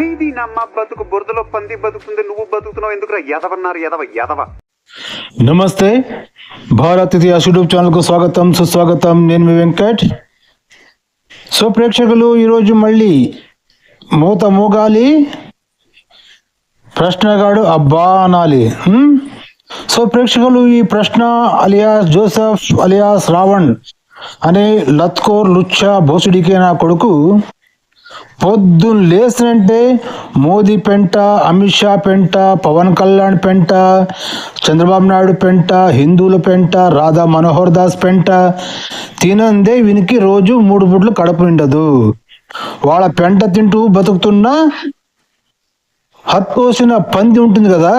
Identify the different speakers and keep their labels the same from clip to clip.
Speaker 1: చేది నమ్మ బతుకు బురదలో పంది బతుకుతుంది నువ్వు బతుకుతున్నావు. ఎందుకురా? ఎదవన్నారు ఎదవ ఎదవ
Speaker 2: నమస్తే. భారత్ ఇతిహాస్ యూట్యూబ్ ఛానల్కు స్వాగతం సుస్వాగతం. నేను మీ వెంకట్. సో ప్రేక్షకులు ఈరోజు మళ్ళీ మూత మోగాలి. ప్రశ్నగాడు అబ్బా అనాలి. హ్మ్? సో ప్రేక్షకులు ఈ ప్రశ్న అలియాస్ జోసెఫ్ అలియాస్ రావణ్ అనే లత్కోర్ లుచ్చా భోసుడికే నా కొడుకు పొద్దున్న లేచినంటే మోదీ పెంట అమిత్ షా పెంట పవన్ కళ్యాణ్ పెంట చంద్రబాబు నాయుడు పెంట హిందువుల పెంట రాధా మనోహర్ దాస్ పెంట. తినందే వీనికి రోజు మూడు పుట్లు కడుపు నిండదు. వాళ్ళ పెంట తింటూ బతుకుతున్నా హత్తోసిన పంది ఉంటుంది కదా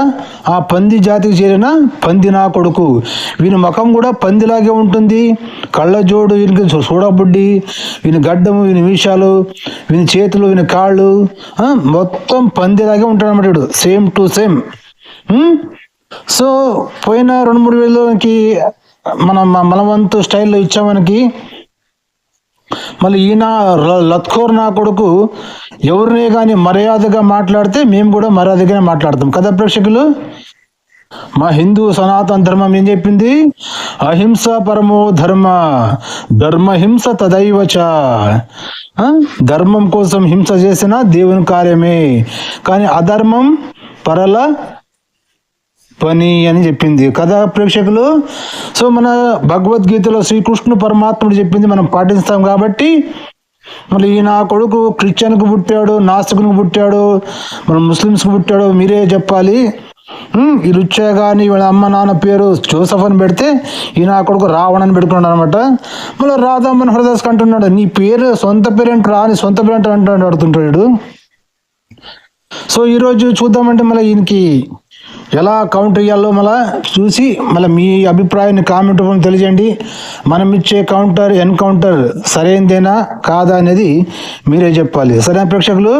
Speaker 2: ఆ పంది జాతికి చేరిన పంది నా కొడుకు. వీని ముఖం కూడా పందిలాగే ఉంటుంది. కళ్ళజోడు వీనికి చూడబుడ్డి వీని గడ్డము వీని విషాలు వీని చేతులు వీని కాళ్ళు మొత్తం పందిలాగే ఉంటాడు అన్నమాట వీడు. Same to same. సో పోయిన రెండు మూడు వేలకి మనం మన వంతు స్టైల్లో ఇచ్చామనికి మళ్ళీ ఈయన లత్కోర్ నా కొడుకు ఎవరిని కానీ మర్యాదగా మాట్లాడితే మేము కూడా మర్యాదగానే మాట్లాడతాం. కదా ప్రేక్షకులు? మా హిందూ సనాతన ధర్మం ఏం చెప్పింది? అహింస పరమో ధర్మ ధర్మహింస తదైవచ. ధర్మం కోసం హింస చేసిన దేవుని కార్యమే. కానీ అధర్మం పరల పని అని చెప్పింది. కదా ప్రేక్షకులు? సో మన భగవద్గీతలో శ్రీకృష్ణు పరమాత్ముడు చెప్పింది మనం పాటిస్తాం కాబట్టి మళ్ళీ ఈ నా కొడుకు క్రిస్టియన్కు పుట్టాడు నాస్తికునికి పుట్టాడు మన ముస్లిమ్స్కి పుట్టాడు మీరే చెప్పాలి. ఈ రుచే కానీ వీళ్ళ అమ్మ నాన్న పేరు జోసఫ్ అని పెడితే ఈ నా కొడుకు రావణ్ అని పెట్టుకున్నాడు అనమాట మళ్ళీ రాధా మనోహర్ దాస్ అంటున్నాడు నీ పేరు సొంత పేరెంట్ రా నీ సొంత పేరెంట్ అంటాడు అడుగుతుంటాడు సో ఈరోజు చూద్దామంటే మళ్ళీ ఈయనకి ఎలా కౌంటర్ ఇవ్వాలో మళ్ళీ చూసి మళ్ళీ మీ అభిప్రాయాన్ని కామెంట్ రూపంలో తెలియజేయండి. మనం ఇచ్చే కౌంటర్ ఎన్కౌంటర్ సరైనదేనా కాదా అనేది మీరే చెప్పాలి. సరైన ప్రేక్షకులు?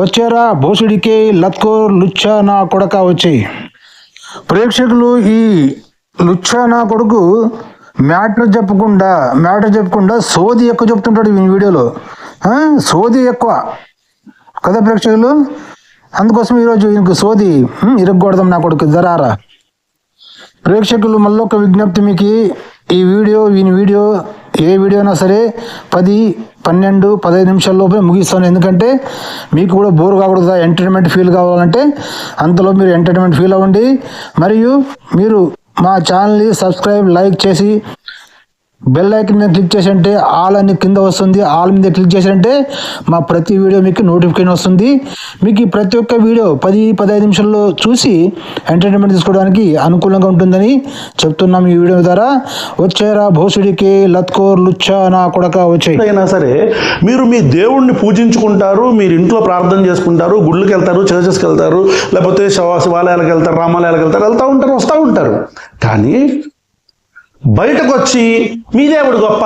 Speaker 2: వచ్చారా? భోసుడికే లత్కోర్ లుచ్చా నా కొడక వచ్చాయి. ప్రేక్షకులు ఈ లుచ్చా నా కొడుకు మ్యాటర్ చెప్పకుండా మ్యాటర్ చెప్పకుండా సోది ఎక్కువ చెప్తుంటాడు ఈ వీడియోలో. సోది ఎక్కువ. కదా ప్రేక్షకులు? అందుకోసం ఈరోజు ఈయనకు సోది ఇరగకూడదాం నా కొడుకు జరారా. ప్రేక్షకులు మళ్ళీ ఒక విజ్ఞప్తి మీకు ఈ వీడియో ఈయన వీడియో ఏ వీడియో అయినా సరే పది పన్నెండు పదహైదు నిమిషాల లోపే ముగిస్తాను. ఎందుకంటే మీకు కూడా బోర్ కాకూడదు ఎంటర్టైన్మెంట్ ఫీల్ కావాలంటే అంతలో మీరు ఎంటర్టైన్మెంట్ ఫీల్ అవ్వండి. మరియు మీరు మా ఛానల్ని సబ్స్క్రైబ్ లైక్ చేసి బెల్ ఐకన్ మీద క్లిక్ చేసంటే ఆల్ అని కింద వస్తుంది. ఆల్ మీద క్లిక్ చేసారంటే మా ప్రతి వీడియో మీకు నోటిఫికేషన్ వస్తుంది. మీకు ఈ ప్రతి ఒక్క వీడియో పది పదహైదు నిమిషాల్లో చూసి ఎంటర్టైన్మెంట్ తీసుకోవడానికి అనుకూలంగా ఉంటుందని చెప్తున్నాం ఈ వీడియో ద్వారా. వచ్చారా భోసుడికి లత్కోర్ లుచ్చా నా కొడక వచ్చాయి.
Speaker 3: అయినా సరే మీరు మీ దేవుణ్ణి పూజించుకుంటారు మీరు ఇంట్లో ప్రార్థన చేసుకుంటారు గుళ్ళకి వెళ్తారు చర్చెస్కి వెళ్తారు లేకపోతే శివ శివాలయాలకు వెళ్తారు రామాలయాలకు వెళ్తారు వెళ్తూ ఉంటారు వస్తూ ఉంటారు. కానీ బయటకు వచ్చి మీ దేవుడు గొప్ప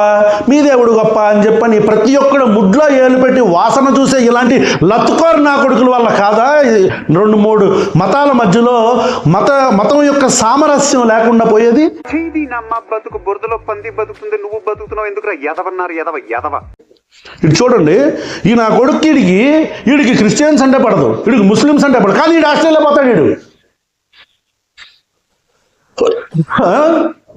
Speaker 3: మీ దేవుడు గొప్ప అని చెప్పని ప్రతి ఒక్కడు ముడ్లో ఏలు పెట్టి వాసన చూసే ఇలాంటి లత్తుకోరు నా కొడుకుల వల్ల కాదా? రెండు మూడు మతాల మధ్యలో మత మతం యొక్క సామరస్యం లేకుండా పోయేది.
Speaker 1: నమ్మ బతుకు బురదలో పంది బతుకుతుంది నువ్వు బతుకుతున్నావు ఎందుకురా ఎదవన్నారు ఎదవ ఎదవ
Speaker 3: ఇటు చూడండి ఈ నా కొడుకు వీడికి వీడికి క్రిస్టియన్స్ అంటే పడదు వీడికి ముస్లిమ్స్ అంటే పడదు కానీ వీడు ఆస్ట్రేలియా పోతాడు వీడు?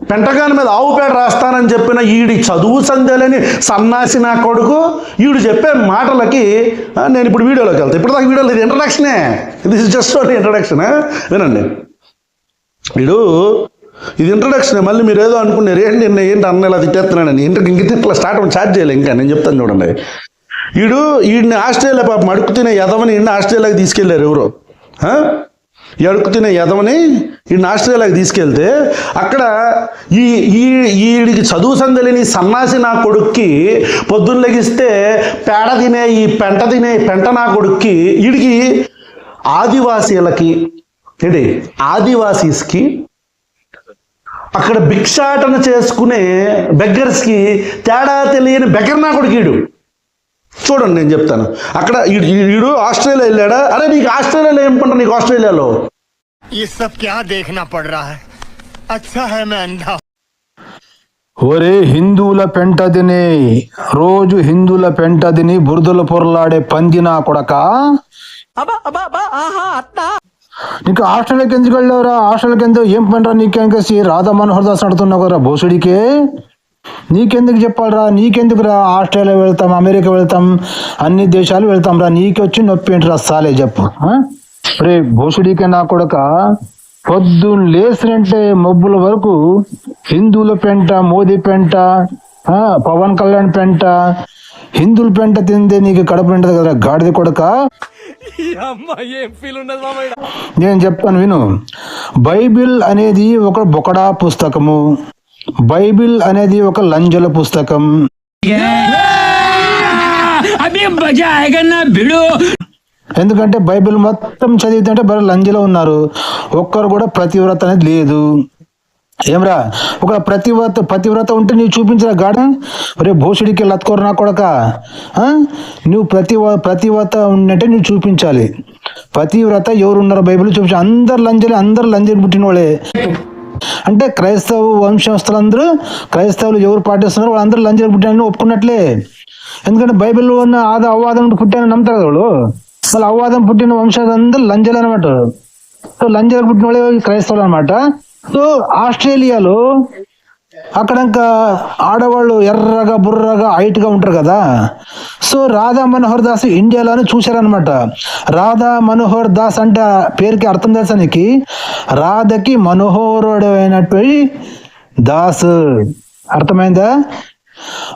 Speaker 3: పెంటగాని మీద ఆవు పేడ రాస్తానని చెప్పిన ఈడి చదువు సందేలని సన్నాసి నా కొడుకు ఈడు చెప్పే మాటలకి నేను ఇప్పుడు వీడియోలోకి వెళ్తాను ఇప్పుడు దాకా వీడియోలో ఇది ఇంట్రడక్షనే this is just only introduction వినండి. వీడు ఇది ఇంట్రడక్షన్ మళ్ళీ మీరు ఏదో అనుకున్నారు ఏంటి నేను ఏంటి అన్న ఇలా తిట్టేస్తున్నానని ఇంటర్ ఇంక ఇట్లా స్టార్ట్ ఛార్జ్ చేయలేదు ఇంకా. నేను చెప్తాను చూడండి. వీడు వీడిని ఆస్ట్రేలియా పాపం అడుగుతున్న తినే యదవని ఆస్ట్రేలియాకి తీసుకెళ్ళారు ఎవరు. ఎడుకు తినే యదవని ఈ ఆస్ట్రేలియాకి తీసుకెళ్తే అక్కడ ఈ ఈ ఈడికి చదువు సందలిని సన్నాసి నా కొడుక్కి పొద్దున్న లెగిస్తే పేడ తినే ఈ పెంట తినే పెంట నా కొడుక్కి వీడికి ఆదివాసీలకి ఏంటి? ఆదివాసీస్కి అక్కడ భిక్షాటన చేసుకునే బెగ్గర్స్కి తేడా తెలియని బెగ్గర్ నా కొడుకీడు చూడండి నేను చెప్తాను. అక్కడ వీడు ఆస్ట్రేలియా వెళ్ళాడా? అరే నీకు ఆస్ట్రేలియాలో ఏం పంట నీకు ఆస్ట్రేలియాలో?
Speaker 2: ఒరే హిందువుల పెంట తిని రోజు హిందువుల పెంట తిని బురదల పొరలాడే పంది నా కొడక? నీకు ఆస్ట్రేలియాకి ఎందుకు వెళ్ళావురా? ఆస్ట్రేలియాకి ఎందుకు ఏం పంట నీకేం కసి? రాధా మనోహర్ దాస్ నడుతున్నావు కదా భోసుడికే నీకెందుకు చెప్పాలరా? నీకెందుకురా? ఆస్ట్రేలియా వెళ్తాం అమెరికా వెళ్తాం అన్ని దేశాలు వెళ్తాం రా నీకొచ్చి నొప్పి ఏంటి రా సాలే చెప్పు? రే భోసుడికే నా కొడక పొద్దున్న లేసినంటే మబ్బుల వరకు హిందువుల పెంట మోదీ పెంట పవన్ కళ్యాణ్ పెంట హిందువుల పెంట తిందే నీకు కడుపు నిండదు కదా గాడిద కొడక? నేను చెప్తాను విను. బైబిల్ అనేది ఒక బొకడా పుస్తకము. బైబిల్ అనేది ఒక లంజల పుస్తకం. ఎందుకంటే బైబిల్ మొత్తం చదివితే లంజలో ఉన్నారు. ఒక్కరు కూడా ప్రతివ్రత అనేది లేదు. ఏమరా? ఒక ప్రతివ్రత ప్రతివ్రత ఉంటే నీవు చూపించరా గాడ రే భూషుడికి లత్కోరు నా కొడక నువ్వు ప్రతి ప్రతివ్రత ఉన్నట్టే నువ్వు చూపించాలి. ప్రతివ్రత ఎవరున్నారు బైబిల్ చూపించాలి అందరు లంజలే అందరు లంజలు పుట్టిన వాళ్ళే అంటే క్రైస్తవ వంశస్థులందరూ క్రైస్తవులు ఎవరు పాటిస్తున్నారో వాళ్ళందరూ లంజలు పుట్టానని ఒప్పుకున్నట్లే. ఎందుకంటే బైబిల్లో ఉన్న ఆద అవ్వాదం పుట్టానని నమ్ముతారు కదా వాళ్ళు. మళ్ళీ అవ్వాదం పుట్టిన వంశాలందరూ లంజలు అనమాట సో లంజలకు పుట్టిన వాళ్ళే క్రైస్తవులు అనమాట సో ఆస్ట్రేలియాలో అక్కడ ఇంకా ఆడవాళ్ళు ఎర్రగా బుర్రగా హైట్గా ఉంటారు కదా. సో రాధా మనోహర్ దాస్ ఇండియాలోనే చూశారనమాట రాధా మనోహర్ దాస్ అంటే ఆ పేరుకి అర్థం తెలుసా రాధకి మనోహరుడు అయినటువంటి దాస్. అర్థమైందా?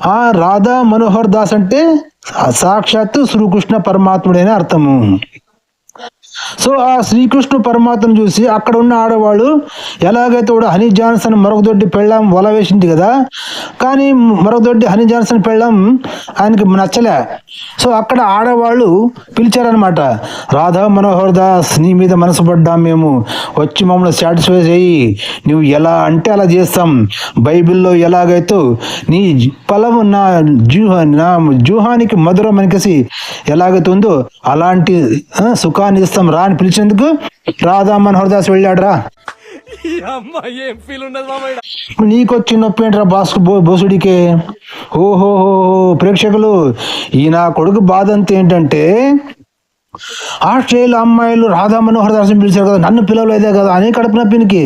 Speaker 2: ఆ రాధా మనోహర్ దాస్ అంటే సాక్షాత్తు శ్రీకృష్ణ పరమాత్ముడైన అర్థము. సో ఆ శ్రీకృష్ణ పరమాత్మను చూసి అక్కడ ఉన్న ఆడవాళ్ళు ఎలాగైతే కూడా హనీ జాన్సన్ మరొకదొడ్డి పెళ్ళాం వల వేసింది కదా కానీ మరొకదొడ్డి హనీ జాన్సన్ పెళ్ళాం ఆయనకి నచ్చలే. సో అక్కడ ఆడవాళ్ళు పిలిచారనమాట రాధా మనోహర్ దాస్ నీ మీద మనసు పడ్డాం మేము వచ్చి మమ్మల్ని సాటిస్ఫై చేయి నువ్వు ఎలా అంటే అలా చేస్తాం బైబిల్లో ఎలాగైతే నీ ఫలము నా జూహ నా జూహానికి మధురం అనికేసి ఎలాగైతే ఉందో అలాంటి సుఖాన్ని ఇస్తాం రా అని పిలిచేందుకు రాధా మనోహర్ దాస్ వెళ్ళాడు రా నీకొచ్చి నొప్పి ఏంట్రా బాస్ బోసుడికే? ఓహో ప్రేక్షకులు ఈ నా కొడుకు బాధ అంతా ఏంటంటే ఆస్ట్రేలియా అమ్మాయిలు రాధా మనోహర్ దాస్ పిలిచారు కదా నన్ను పిలవలేదే కదా అని కడుపు నొప్పినికి.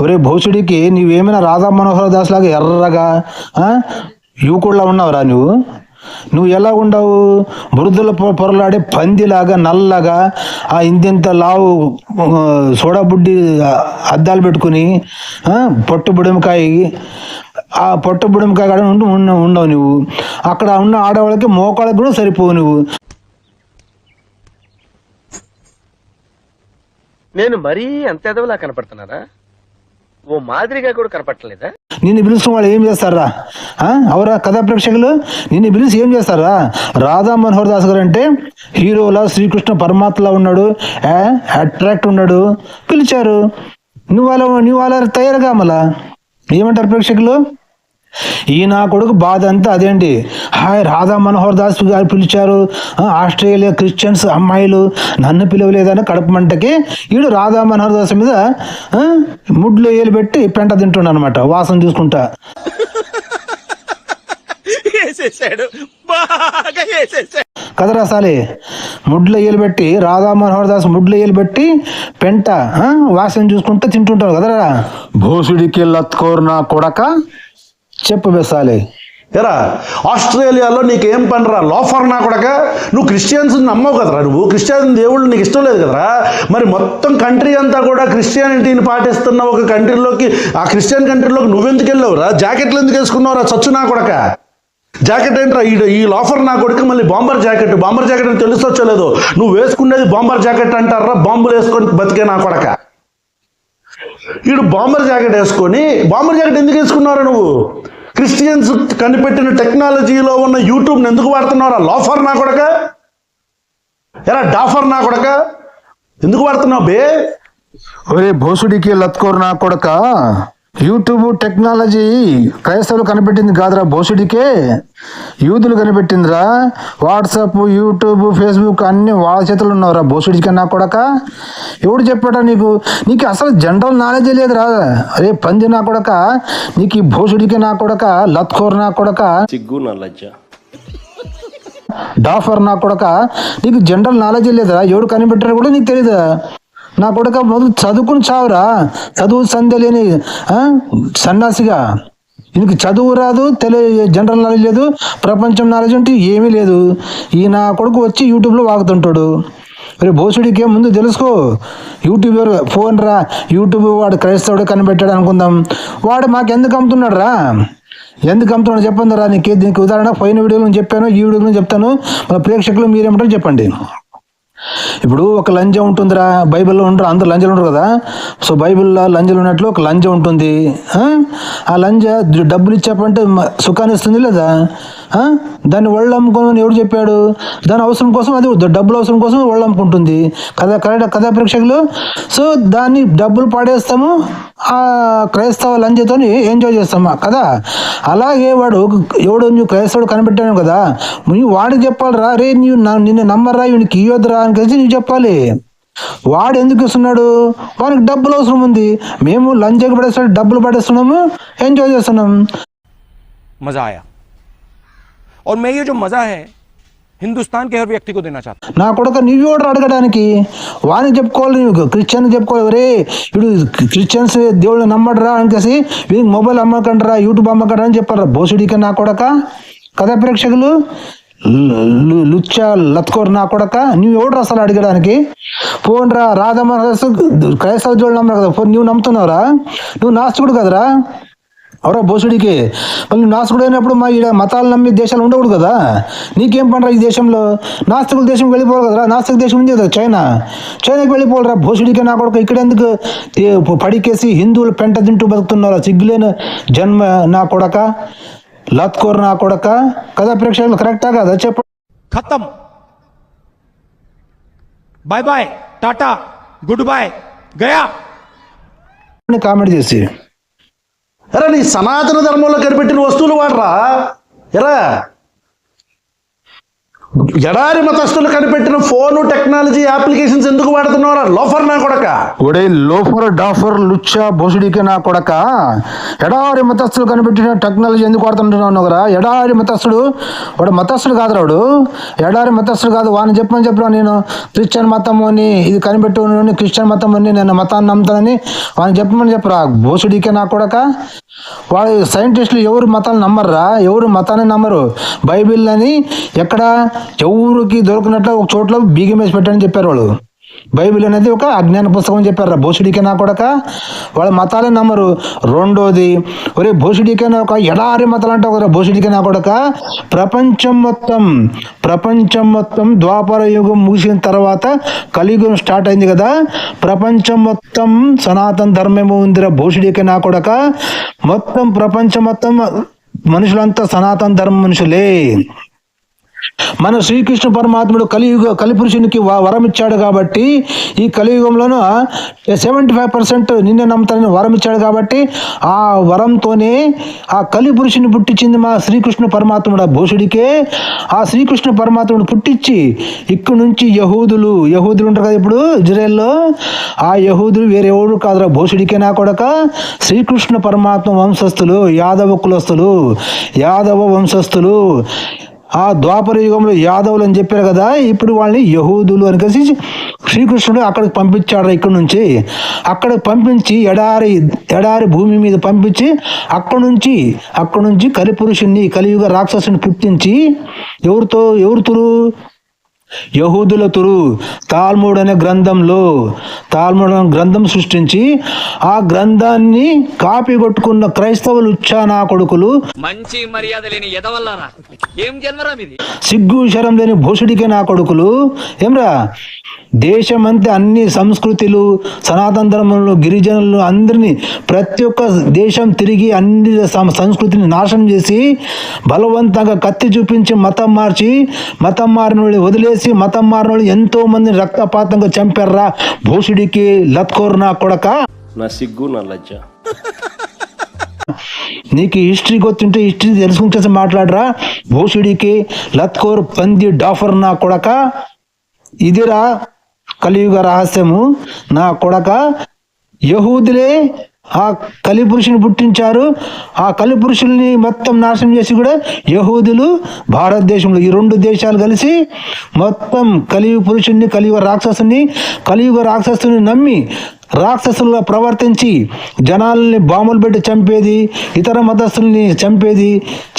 Speaker 2: ఒరే భోసుడికి నీవేమైనా రాధా మనోహర్ దాస్ లాగా ఎర్రగా ఆ, యువకుడిలా ఉన్నావురా నువ్వు? నువ్వు ఎలా ఉండవు? బురదల పొరలాడే పందిలాగా నల్లగా ఆ ఇంతింత లావు సోడాబుడ్డి అద్దాలు పెట్టుకుని పొట్టు బుడమకాయ ఆ పొట్టు బుడమకాయ కాడ ఉండి ఉండవు నువ్వు. అక్కడ ఉన్న ఆడవాళ్ళకి మోకాళ్ళకి కూడా సరిపోవు నువ్వు.
Speaker 4: నేను మరీ అంత ఎదవలా కనపడుతున్నారా ఓ మాదిరిగా కూడా కనపడలేదా
Speaker 2: నిన్ను పిలుస్తున్న వాళ్ళు ఏం చేస్తారా? ఆ? అవరా కథా ప్రేక్షకులు నిన్ను పిలిచి ఏం చేస్తారా? రాధా మనోహర్ దాస్ గారు అంటే హీరోలా శ్రీకృష్ణ పరమాత్మలా ఉన్నాడు. అట్రాక్ట్ ఉన్నాడు. పిలిచారు. నువ్వు అలా నువ్వు అలా తయారుగా మళ్ళా? ఏమంటారు ప్రేక్షకులు? ఈ నా కొడుకు బాధ అంతా అదేంటి? హాయ్ రాధా మనోహర్ దాస్ గారు పిలిచారు. ఆస్ట్రేలియా క్రిస్టియన్స్ అమ్మాయిలు నన్ను పిలవలేదని కడుపు మంటకి ఈడు రాధా మనోహర్ దాస్ మీద ముడ్లు ఏలు పెట్టి పెంట తింటుండ అనమాట వాసన చూసుకుంటా. కదరా సాలి ముడ్లు ఏలు పెట్టి రాధా మనోహర్ దాస్ ముడ్లు ఏలు పెట్టి పెంట వాసన చూసుకుంటూ తింటుంటారు కదరా. భోసుడికి లత్కోర్ నా కొడక చెప్పు బెసాలి.
Speaker 3: ఎరా ఆస్ట్రేలియాలో నీకేం పనిరా? లోఫర్ నా కొడక? నువ్వు క్రిస్టియన్స్ నమ్మవు కదరా నువ్వు? క్రిస్టియన్ దేవుళ్ళు నీకు ఇష్టం లేదు కదరా? మరి మొత్తం కంట్రీ అంతా కూడా క్రిస్టియానిటీని పాటిస్తున్న ఒక కంట్రీలోకి ఆ క్రిస్టియన్ కంట్రీలోకి నువ్వెందుకు వెళ్ళావురా జాకెట్లు ఎందుకు వేసుకున్నావురా చచ్చు నా కొడక. జాకెట్ ఏంట్రా? ఈ ఈ లోఫర్ నా కొడుకు మళ్ళీ బాంబర్ జాకెట్. బాంబర్ జాకెట్ అని తెలుసొచ్చో నువ్వు వేసుకునేది బాంబర్ జాకెట్ అంటారా? బాంబులు వేసుకొని బతికే నా కొడక. వీడు బాంబర్ జాకెట్ వేసుకొని బాంబర్ జాకెట్ ఎందుకు వేసుకున్నారు నువ్వు? క్రిస్టియన్స్ కనిపెట్టిన టెక్నాలజీలో ఉన్న యూట్యూబ్ని ఎందుకు వాడుతున్నారా లాఫర్ నా కొడక? ఎలా డాఫర్ నా కొడక? ఎందుకు వాడుతున్నావు బే?
Speaker 2: ఒరే భోసుడికి లత్కోర్ నా కొడక? యూట్యూబ్ టెక్నాలజీ క్రైస్తవులు కనిపెట్టింది కాదురా భోసుడికే యూదులు కనిపెట్టిందిరా. వాట్సాప్ యూట్యూబ్ ఫేస్బుక్ అన్ని వాళ్ళ చేతులు ఉన్నావురా భోసుడికే నా కొడక. ఎవడు చెప్పాడా నీకు? నీకు అసలు జనరల్ నాలెడ్జే లేదురా. అరే పంది నా కొడక. నీకు ఈ భోసుడికే నా కొడక. లత్కోర్ నా కొడక.
Speaker 5: సిగ్గు నా లజ్జ.
Speaker 2: డాఫర్ నా కొడక. నీకు జనరల్ నాలెడ్జ్ లేదురా. ఎవడు కనిపెట్టారో కూడా నీకు తెలియదా నా కొడుక మొదలు చదువుకుని చావురా. చదువు సంధ్య లేని సన్నాసిగా. ఈయనకి చదువు రాదు తెలియ జనరల్ నాలెడ్జ్ లేదు ప్రపంచం నాలెడ్జ్ అంటే ఏమీ లేదు. ఈ నా కొడుకు వచ్చి యూట్యూబ్లో వాగుతుంటాడు. మరి భోసుడికి ముందు తెలుసుకో? యూట్యూబర్ ఫోన్ రా. యూట్యూబ్ వాడు క్రైస్తవుడు కనిపెట్టాడు అనుకుందాం. వాడు మాకు ఎందుకు అమ్ముతున్నాడు రా ఎందుకు అమ్ముతున్నాడు చెప్పండి రా నీకు దీనికి ఉదాహరణ? పోయిన వీడియోలో చెప్పాను ఈ వీడియోలో చెప్తాను. మన ప్రేక్షకులు మీరేమంటారు చెప్పండి. ఇప్పుడు ఒక లంజం ఉంటుందిరా బైబిల్లో ఉండరు అందరు లంజలు ఉండరు కదా? సో బైబిల్లో లంజలు ఉన్నట్లు ఒక లంజ ఉంటుంది. ఆ? లంజ డబ్బులు ఇచ్చాపంటే సుఖాన్ని ఇస్తుంది లేదా? దాన్ని ఒళ్ళు అమ్ముకోమని ఎవడు చెప్పాడు? దాని అవసరం కోసం అది డబ్బులు అవసరం కోసం ఒళ్ళు అమ్ముకుంటుంది కథ కరెక్ట్ కథా ప్రేక్షకులు? సో దాన్ని డబ్బులు పాడేస్తాము ఆ క్రైస్తవ లంజతో ఎంజాయ్ చేస్తాము కదా అలాగే వాడు ఎవడు నువ్వు క్రైస్తవుడు కనిపెట్టాను కదా నువ్వు వాడికి చెప్పాలిరా రే నీవు నా- నిన్ను నమ్మరా వీనికి ఇవ్వద్దురా అని కలిసి నువ్వు చెప్పాలి వాడు ఎందుకు ఇస్తున్నాడు వానికి డబ్బులు అవసరం ఉంది మేము లంచకి పడేస్తాడు డబ్బులు పడేస్తున్నాము ఎంజాయ్ చేస్తున్నాం
Speaker 6: मज़ा आया और मैं ये जो मज़ा है హిందుస్థాన్కి వ్యక్తి
Speaker 2: నా కొడుకు నువ్వు ఎవరు అడగడానికి వాని చెప్పుకోవాలి నువ్వు క్రిస్టియన్ చెప్పుకోవాలి రే ఇప్పుడు క్రిస్టియన్స్ దేవుడు నమ్మడరా అనికేసి వీనికి మొబైల్ అమ్మకండరా యూట్యూబ్ అమ్మకండ్రా అని చెప్పారు. బోసుడికి నా కొడక? కథ ప్రేక్షకులు? లుచ్చ లత్కోర్ నా కొడక? నువ్వు ఎవడు అసలు అడగడానికి? పోన్రా రాధమ్మ క్రైస్తవ జోడు నమ్మరు కదా నువ్వు నమ్ముతున్నావురా? నువ్వు నాస్తికుడు కదరా? ఎవరో బోసుడికి మళ్ళీ నాస్తికుడు అయినప్పుడు మా ఈడ మతాలు నమ్మి దేశాలు ఉండకూడదు కదా? నీకేం పండరా ఈ దేశంలో? నాస్తికుల దేశం వెళ్ళిపోవాలి కదా నాస్తిక దేశం ఉంది కదా చైనా? చైనాకి వెళ్ళిపోవాలరా బోసుడికి నా కొడుకు ఇక్కడ ఎందుకు పడికేసి హిందువులు పెంట తింటూ బతుకుతున్నారు? సిగ్గులేని జన్మ నా కొడక? లత్కోర్ నా కొడక? కథా ప్రేక్షకులు కరెక్టా కదా? చెప్ప.
Speaker 6: ఖతం. Bye bye tata good bye Gaya.
Speaker 2: Comment చేసి.
Speaker 3: ఎరా నీ సనాతన ధర్మంలో కనిపెట్టిన వస్తువులు వాడరా? ఎరా? ఎడారి మతస్థులు కనిపెట్టిన ఫోన్ టెక్నాలజీ అప్లికేషన్స్ ఎందుకు వాడుతున్నారా లోఫర్ నా కొడక.
Speaker 2: ఒడే లోఫర్ డాఫర్ లుచ్చా బోసుడికి నా కొడక. ఎడారి మతస్థులు కనిపెట్టిన టెక్నాలజీ ఎందుకు వాడుతుంటున్నావు కదా ఎడారి మతస్థుడు వాడు మతస్థుడు కాదు రాడు ఎడారి మతస్థుడు కాదు వాడిని చెప్పమని చెప్పిన నేను? క్రిస్టియన్ మతం అని ఇది కనిపెట్టు క్రిస్టియన్ మతం అని నేను మతాన్ని నమ్ముతానని వాడిని చెప్పమని చెప్పరా? బోసుడికే నా కొడక. వాడు సైంటిస్టులు ఎవరు మతాలు నమ్మర్రా? ఎవరు మతాన్ని నమ్మరు? బైబిల్ అని ఎక్కడ ఎవరికి దొరికినట్లు ఒక చోట్ల బీగం వేసి పెట్టని చెప్పారు వాళ్ళు. బైబిల్ అనేది ఒక అజ్ఞాన పుస్తకం అని చెప్పారు భూషుడికైనా కొడక వాళ్ళ మతాలే నమ్మరు. రెండోది ఒరే భూషుడికైనా ఒక ఎడారి మతాలు అంటే ఒక భూషుడికైనా కొడక ప్రపంచం మొత్తం ప్రపంచం మొత్తం ద్వాపర యుగం ముగిసిన తర్వాత కలియుగం స్టార్ట్ అయింది కదా ప్రపంచం మొత్తం సనాతన ధర్మము ఉందిరా భూషుడికైనా కొడక మొత్తం ప్రపంచం మొత్తం మనుషులంతా సనాతన ధర్మ మనుషులే. మన శ్రీకృష్ణ పరమాత్ముడు కలియుగ కలిపురుషునికి వరం ఇచ్చాడు కాబట్టి ఈ కలియుగంలోనూ సెవెంటీ ఫైవ్ పర్సెంట్ నిన్న నమ్ముతానని వరం ఇచ్చాడు కాబట్టి ఆ వరంతోనే ఆ కలిపురుషుని పుట్టించింది మా శ్రీకృష్ణ పరమాత్ముడు ఆ భూషుడికే. ఆ శ్రీకృష్ణ పరమాత్ముడు పుట్టించి ఇక్కడ నుంచి యహూదులు యహూదులు ఉంటారు కదా ఇప్పుడు ఇజ్రాయెల్లో ఆ యహూదులు వేరే ఎవరు కాదురా భూషుడికే నా కొడక. శ్రీకృష్ణ పరమాత్మ వంశస్థులు యాదవ కులస్తులు యాదవ వంశస్థులు ఆ ద్వాపర యుగంలో యాదవులు అని చెప్పారు కదా ఇప్పుడు వాళ్ళని యహూదులు అని కలిసి శ్రీకృష్ణుడు అక్కడికి పంపించాడు ఇక్కడ నుంచి. అక్కడికి పంపించి ఎడారి ఎడారి భూమి మీద పంపించి అక్కడ నుంచి అక్కడ నుంచి కలిపురుషుణ్ణి కలియుగ రాక్షసుని పుట్టించి ఎవరితో ఎవరితో యహూదుల తురు తాల్ముడ్ అనే గ్రంథంలో తాల్ముడ్ అనే గ్రంథం సృష్టించి ఆ గ్రంథాన్ని కాపీ కొట్టుకున్న క్రైస్తవులు ఉచ్చానా కొడుకులు.
Speaker 7: మంచి మర్యాద లేని ఎదవల్లారా? ఏం జన్మరా మీది?
Speaker 2: సిగ్గు శరం లేని భూషుడికే నా కొడుకులు. ఏమ్రా? దేశమంతా అన్ని సంస్కృతులు సనాతన ధర్మంలో గిరిజనులు అందరినీ ప్రతి ఒక్క దేశం తిరిగి అన్ని సంస్కృతిని నాశనం చేసి బలవంతంగా కత్తి చూపించి మతం మార్చి మతం మారిన వాళ్ళు వదిలేసి మతం మారిన వాళ్ళు ఎంతో మందిని రక్తపాతంగా చంపారా? భూషుడికి లత్కోర్ నా కొడక?
Speaker 5: నా సిగ్గు నా లజ్జ.
Speaker 2: నీకు హిస్టరీ గుర్తుంటే హిస్టరీ తెలుసుకుంటే మాట్లాడరా? భోసుడికి లత్కోర్ పంది డాఫర్ నా కొడక? ఇదిరా కలియుగ రహస్యము నా కొడక? యహూదులే ఆ కలి పురుషుని పుట్టించారు. ఆ కలి పురుషుల్ని మొత్తం నాశనం చేసి కూడా యహూదులు భారతదేశంలో ఈ రెండు దేశాలు కలిసి మొత్తం కలియుగ పురుషుణ్ణి కలియుగ రాక్షసుని కలియుగ రాక్షసుని నమ్మి రాక్షసులుగా ప్రవర్తించి జనాల్ని బాంబులు పెట్టి చంపేది ఇతర మతస్థుల్ని చంపేది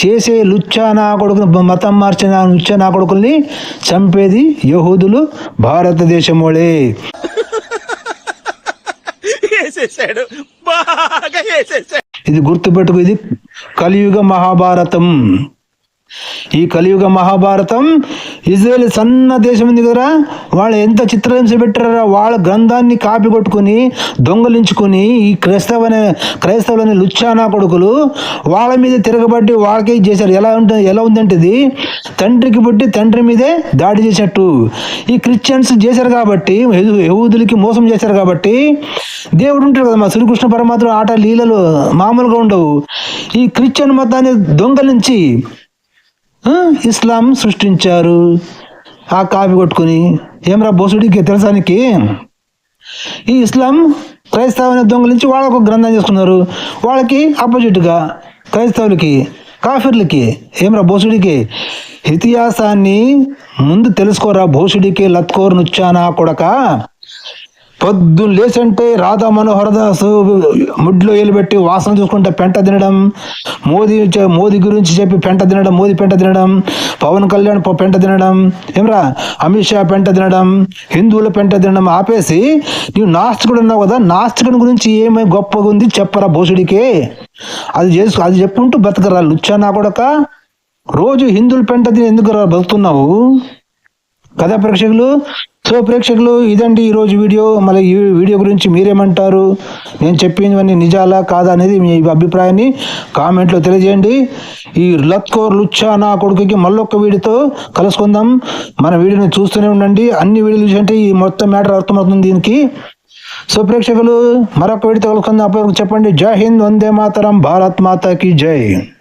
Speaker 2: చేసే లుచ్చా నా కొడుకుని మతం మార్చిన లుచ్చా నా కొడుకుల్ని చంపేది యహూదులు భారతదేశం వాళ్ళే.
Speaker 4: వేసేసాడు బాగా వేసేసాడు
Speaker 2: ఇది గుర్తుపెట్టుకు ఇది కలియుగ మహాభారతం. ఈ కలియుగ మహాభారతం ఇజ్రాయెల్ సన్న దేశం ఉంది కదరా. వాళ్ళు ఎంత చిత్రహింస పెట్టారా వాళ్ళ గ్రంథాన్ని కాపీ కొట్టుకుని దొంగలించుకుని ఈ క్రైస్తవనే క్రైస్తవులని లుచ్చానా కొడుకులు వాళ్ళ మీద తిరగబట్టి వాళ్ళకే చేశారు. ఎలా ఉంటుంది ఎలా ఉందంటే ఇది తండ్రికి పుట్టి తండ్రి మీదే దాడి చేసినట్టు ఈ క్రిస్టియన్స్ చేశారు కాబట్టి యహూదులకి మోసం చేశారు కాబట్టి దేవుడు ఉంటాడు కదా మా శ్రీకృష్ణ పరమాత్మ ఆట లీలలు మామూలుగా ఉండవు. ఈ క్రిస్టియన్ మతాన్ని దొంగలించి ఇస్లాం సృష్టించారు. ఆ కాపీ కొట్టుకుని ఏమరా బోసుడికి తెలుసానికి ఈ ఇస్లాం క్రైస్తవుని దొంగలించి వాళ్ళకు ఒక గ్రంథం చేసుకున్నారు. వాళ్ళకి ఆపోజిట్గా క్రైస్తవులకి కాఫీర్లకి ఏమరా బోసుడికి ఇతిహాసాన్ని ముందు తెలుసుకోరా భోసుడికి లత్కోర్ నుచ్చానా కొడక? పొద్దున్న లేచంటే రాధా మనోహర్ దాస్ ముడ్లో ఏలుబెట్టి వాసన చూసుకుంటే పెంట తినడం మోదీ మోదీ గురించి చెప్పి పెంట తినడం మోదీ పెంట తినడం పవన్ కళ్యాణ్ పెంట తినడం ఏమరా? అమిత్ షా పెంట తినడం హిందువుల పెంట తినడం ఆపేసి నీవు నాస్తికుడు ఉన్నావు కదా నాస్తికుని గురించి ఏమై గొప్పగా ఉంది చెప్పరా భోసుడికి? అది చేసు అది చెప్పుకుంటూ బతకరా లుచ్చా నా కొడక? రోజు హిందువుల పెంట తిని ఎందుకు బతుకుతున్నావు? కదా ప్రేక్షకులు? సో ప్రేక్షకులు ఇదండి ఈరోజు వీడియో. మళ్ళీ ఈ వీడియో గురించి మీరేమంటారు? నేను చెప్పినవన్నీ నిజాలా కాదా అనేది మీ అభిప్రాయాన్ని కామెంట్లో తెలియజేయండి. ఈ లత్కోర్ లుచ్చా నా కొడుకుకి మళ్ళొక్క వీడియోతో కలుసుకుందాం. మన వీడియోని చూస్తూనే ఉండండి. అన్ని వీడియోలు చూసంటే ఈ మొత్తం మ్యాటర్ అర్థమవుతుంది దీనికి. సో ప్రేక్షకులు మరొక వీడియోతో కలుసుకుందాం. అప్పటివరకు చెప్పండి. జై హింద్ వందే మాతరం. భారత్ మాతాకి జై.